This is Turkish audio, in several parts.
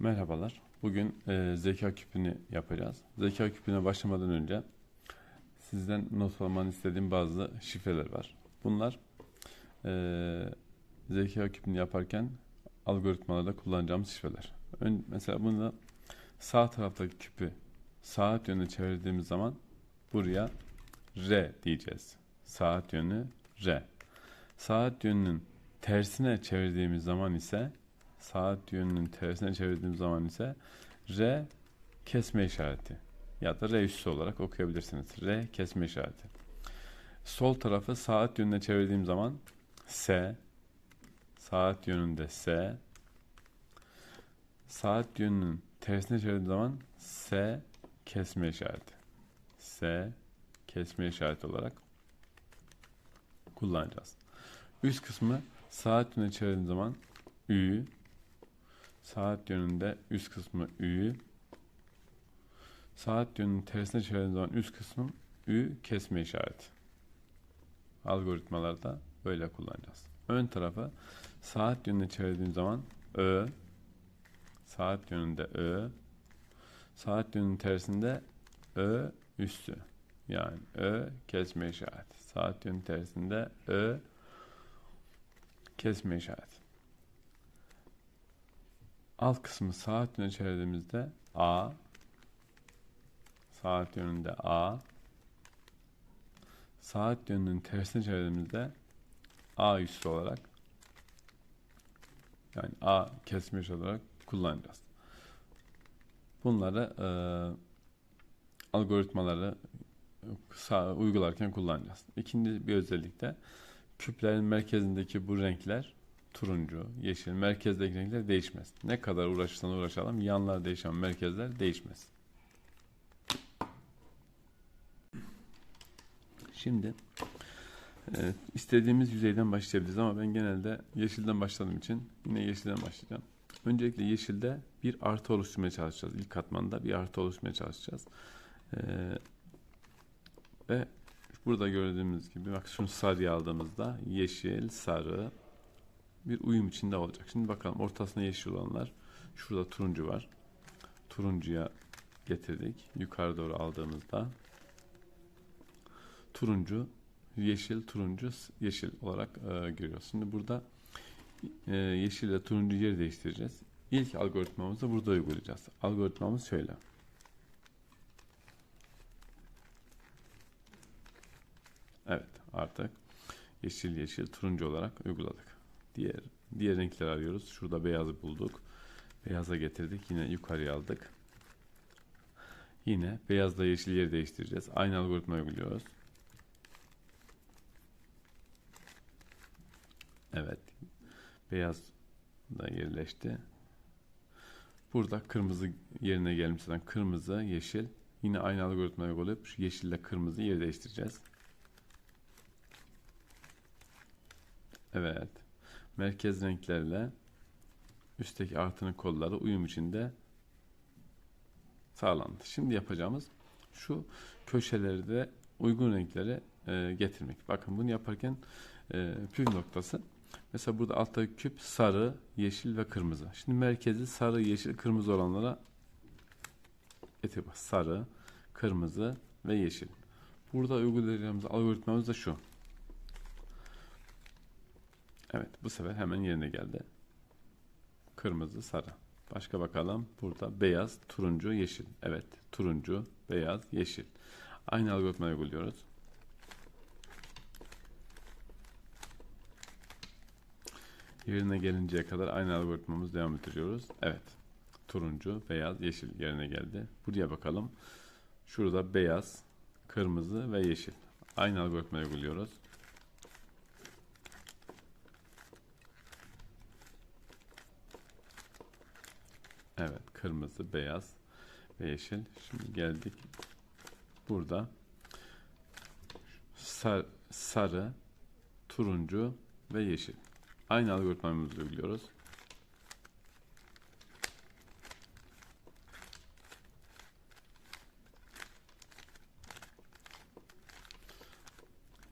Merhabalar. Bugün e, zeka küpünü yapacağız. Zeka küpüne başlamadan önce sizden not almanı istediğim bazı şifreler var. Bunlar e, zeka küpünü yaparken algoritmalarda kullanacağımız şifreler. Ön, mesela bunu sağ taraftaki küpü saat yönüne çevirdiğimiz zaman buraya R diyeceğiz. Saat yönü R. Saat yönünün tersine çevirdiğimiz zaman ise saat yönünün tersine çevirdiğim zaman ise R kesme işareti ya da R üssü olarak okuyabilirsiniz. R kesme işareti. Sol tarafı saat yönüne çevirdiğim zaman S saat yönünde S saat yönünün tersine çevirdiğim zaman S kesme işareti. S kesme işareti olarak kullanacağız. Üst kısmı saat yönüne çevirdiğim zaman Ü Saat yönünde üst kısmı Ü. Saat yönünün tersine çevirdiğim zaman üst kısmım Ü kesme işareti. Algoritmalarda böyle kullanacağız. Ön tarafı saat yönüne çevirdiğim zaman Ö. Saat yönünde Ö. Saat yönünün tersinde Ö üstü. Yani Ö kesme işareti. Saat yönü tersinde Ö kesme işareti. Alt kısmı saat yönüne çevirdiğimizde A saat yönünde A saat yönünün tersine çevirdiğimizde A üssü olarak yani A kesmiş olarak kullanacağız. Bunları e, algoritmaları uygularken kullanacağız. İkinci bir özellik de küplerin merkezindeki bu renkler turuncu, yeşil, merkezdeki renkler değişmez. Ne kadar uğraşırsan uğraşalım yanlar değişen merkezler değişmez. Şimdi e, istediğimiz yüzeyden başlayabiliriz ama ben genelde yeşilden başladığım için yine yeşilden başlayacağım. Öncelikle yeşilde bir artı oluşturmaya çalışacağız. İlk katmanda bir artı oluşturmaya çalışacağız. E, ve burada gördüğümüz gibi bak şunu sarıya aldığımızda yeşil, sarı, bir uyum içinde olacak. Şimdi bakalım ortasında yeşil olanlar. Şurada turuncu var. Turuncuya getirdik. Yukarı doğru aldığımızda turuncu, yeşil, turuncu, yeşil olarak e, görüyoruz. Şimdi burada e, yeşil ile turuncu yer değiştireceğiz. İlk algoritmamızı burada uygulayacağız. Algoritmamız şöyle. Evet artık yeşil yeşil turuncu olarak uyguladık. Diğer diğer renkleri arıyoruz. Şurada beyazı bulduk. Beyaza getirdik. Yine yukarıya aldık. Yine beyazla yeşil yeri değiştireceğiz. Aynı algoritma uyguluyoruz. Evet. Beyaz da yerleşti. Burada kırmızı yerine gelmiş zaten kırmızı, yeşil. Yine aynı algoritma uygulayıp yeşille kırmızı yer değiştireceğiz. Evet merkez renklerle üstteki artının kolları uyum içinde sağlandı. Şimdi yapacağımız şu köşeleri de uygun renkleri e, getirmek. Bakın bunu yaparken e, püf noktası mesela burada alttaki küp sarı, yeşil ve kırmızı. Şimdi merkezi sarı, yeşil, kırmızı olanlara getir. Sarı, kırmızı ve yeşil. Burada uygulayacağımız algoritmamız da şu. Evet bu sefer hemen yerine geldi. Kırmızı, sarı. Başka bakalım. Burada beyaz, turuncu, yeşil. Evet turuncu, beyaz, yeşil. Aynı algoritmayı uyguluyoruz. Yerine gelinceye kadar aynı algoritmamızı devam ettiriyoruz. Evet. Turuncu, beyaz, yeşil yerine geldi. Buraya bakalım. Şurada beyaz, kırmızı ve yeşil. Aynı algoritmayı uyguluyoruz. Evet kırmızı, beyaz ve yeşil. Şimdi geldik burada sar, sarı, turuncu ve yeşil. Aynı algoritmamızı uyguluyoruz.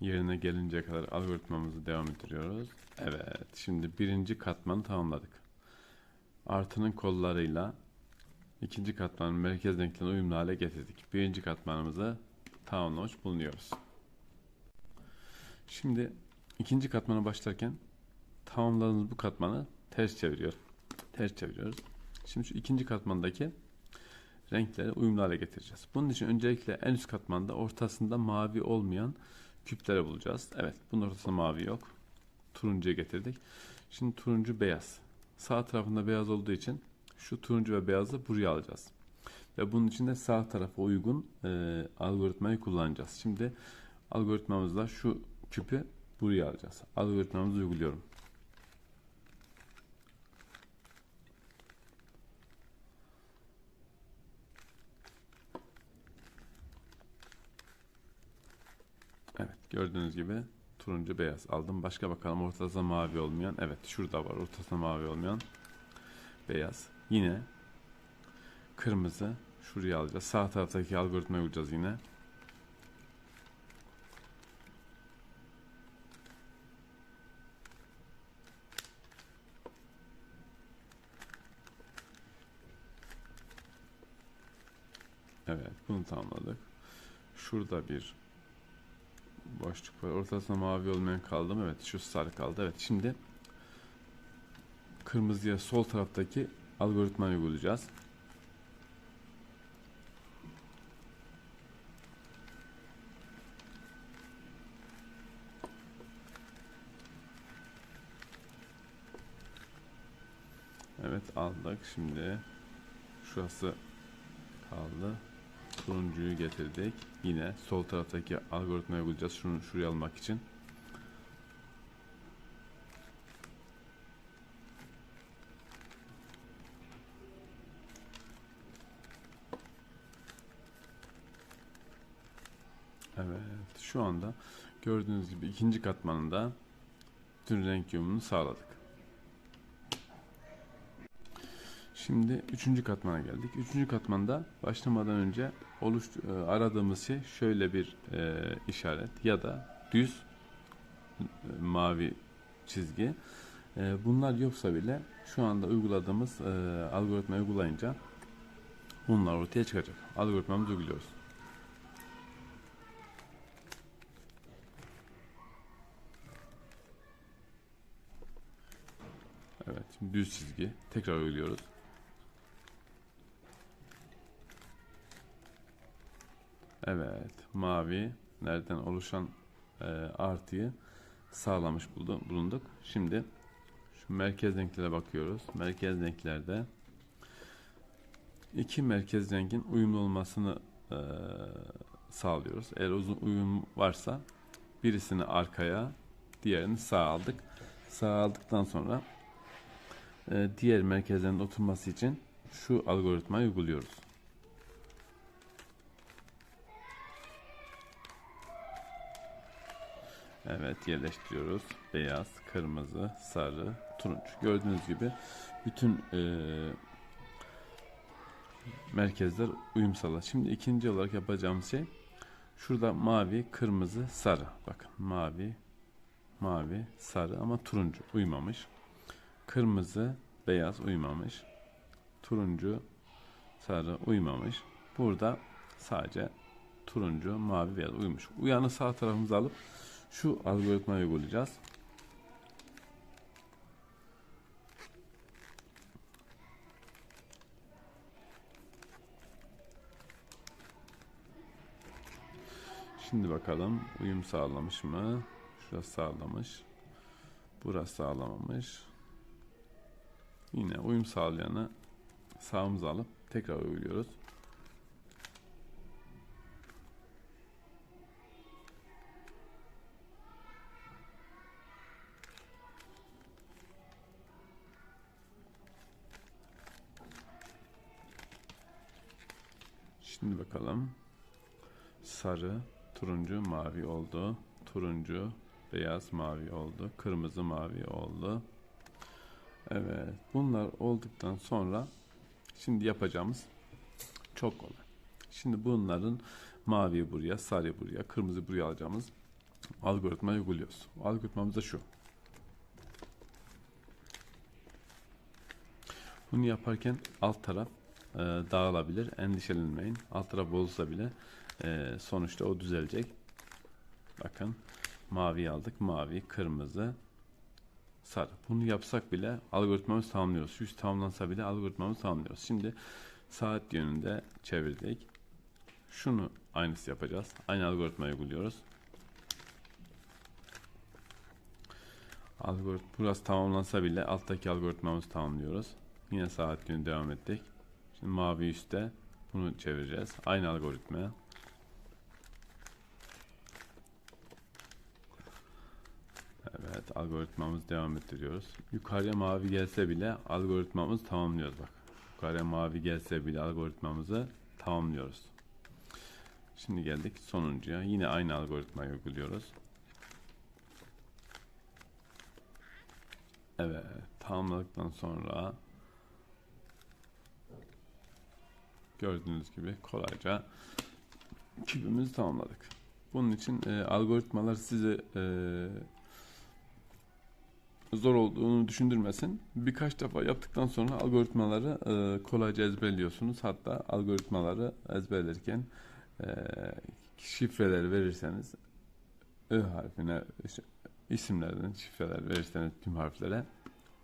Yerine gelinceye kadar algoritmamızı devam ettiriyoruz. Evet, şimdi birinci katmanı tamamladık. Artının kollarıyla ikinci katmanın merkez renklerine uyumlu hale getirdik. Birinci katmanımızı tamamlamış bulunuyoruz. Şimdi ikinci katmana başlarken tamamladığımız bu katmanı ters çeviriyor. Ters çeviriyoruz. Şimdi şu ikinci katmandaki renkleri uyumlu hale getireceğiz. Bunun için öncelikle en üst katmanda ortasında mavi olmayan küpleri bulacağız. Evet, bunun ortasında mavi yok. Turuncuya getirdik. Şimdi turuncu beyaz. Sağ tarafında beyaz olduğu için şu turuncu ve beyazı buraya alacağız. Ve bunun için de sağ tarafa uygun e, algoritmayı kullanacağız. Şimdi algoritmamızla şu küpü buraya alacağız. Algoritmamızı uyguluyorum. Evet gördüğünüz gibi turuncu beyaz aldım. Başka bakalım ortasında mavi olmayan. Evet şurada var ortasında mavi olmayan beyaz. Yine kırmızı şuraya alacağız. Sağ taraftaki algoritmayı uyacağız yine. Evet bunu tamamladık. Şurada bir boşluk var. Ortasında mavi olmayan kaldı mı? Evet şu sarı kaldı. Evet şimdi kırmızıya sol taraftaki algoritmayı uygulayacağız. Evet aldık. Şimdi şurası kaldı. Turuncuyu getirdik. Yine sol taraftaki algoritmayı uygulayacağız. Şunu şuraya almak için. Evet, şu anda gördüğünüz gibi ikinci katmanında bütün renk uyumunu sağladık. Şimdi üçüncü katmana geldik. Üçüncü katmanda başlamadan önce oluş, e, aradığımız şey şöyle bir e, işaret ya da düz e, mavi çizgi. E, bunlar yoksa bile şu anda uyguladığımız e, algoritmayı uygulayınca bunlar ortaya çıkacak. Algoritmamızı uyguluyoruz. Evet, düz çizgi. Tekrar uyguluyoruz. Evet, mavi nereden oluşan e, artıyı sağlamış buldu, bulunduk. Şimdi şu merkez renklere bakıyoruz. Merkez renklerde iki merkez rengin uyumlu olmasını e, sağlıyoruz. Eğer uzun uyum varsa birisini arkaya, diğerini sağa aldık. Sağa aldıktan sonra e, diğer merkezlerin oturması için şu algoritmayı uyguluyoruz. Evet yerleştiriyoruz. Beyaz, kırmızı, sarı, turuncu. Gördüğünüz gibi bütün e, merkezler uyum. Şimdi ikinci olarak yapacağımız şey şurada mavi, kırmızı, sarı. Bakın mavi, mavi, sarı ama turuncu uymamış. Kırmızı, beyaz uymamış. Turuncu, sarı uymamış. Burada sadece turuncu, mavi, beyaz uymuş. Uyanı sağ tarafımıza alıp şu algoritmayı uygulayacağız. Şimdi bakalım uyum sağlamış mı? Şurası sağlamış. Burası sağlamamış. Yine uyum sağlayanı sağımıza alıp tekrar uyguluyoruz. Şimdi bakalım. Sarı, turuncu, mavi oldu. Turuncu, beyaz, mavi oldu. Kırmızı, mavi oldu. Evet. Bunlar olduktan sonra şimdi yapacağımız çok kolay. Şimdi bunların mavi buraya, sarı buraya, kırmızı buraya alacağımız algoritmayı uyguluyoruz. Algoritmamız da şu. Bunu yaparken alt taraf e, dağılabilir. Endişelenmeyin. Alt taraf bozulsa bile e, sonuçta o düzelecek. Bakın mavi aldık. Mavi, kırmızı, sarı. Bunu yapsak bile algoritmamız tamamlıyoruz. Yüz tamamlansa bile algoritmamız tamamlıyoruz. Şimdi saat yönünde çevirdik. Şunu aynısı yapacağız. Aynı algoritmayı uyguluyoruz. Algoritma burası tamamlansa bile alttaki algoritmamızı tamamlıyoruz. Yine saat yönü devam ettik. Şimdi mavi üstte bunu çevireceğiz. Aynı algoritmaya. Evet algoritmamız devam ettiriyoruz. Yukarıya mavi gelse bile algoritmamız tamamlıyoruz bak. Yukarıya mavi gelse bile algoritmamızı tamamlıyoruz. Şimdi geldik sonuncuya. Yine aynı algoritmayı uyguluyoruz. Evet, tamamladıktan sonra gördüğünüz gibi kolayca küpümüzü tamamladık. Bunun için e, algoritmalar size e, zor olduğunu düşündürmesin. Birkaç defa yaptıktan sonra algoritmaları e, kolayca ezberliyorsunuz. Hatta algoritmaları ezberlerken e, şifreleri verirseniz Ö harfine isimlerden şifreler verirseniz tüm harflere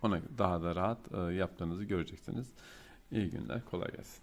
ona daha da rahat e, yaptığınızı göreceksiniz. İyi günler, kolay gelsin.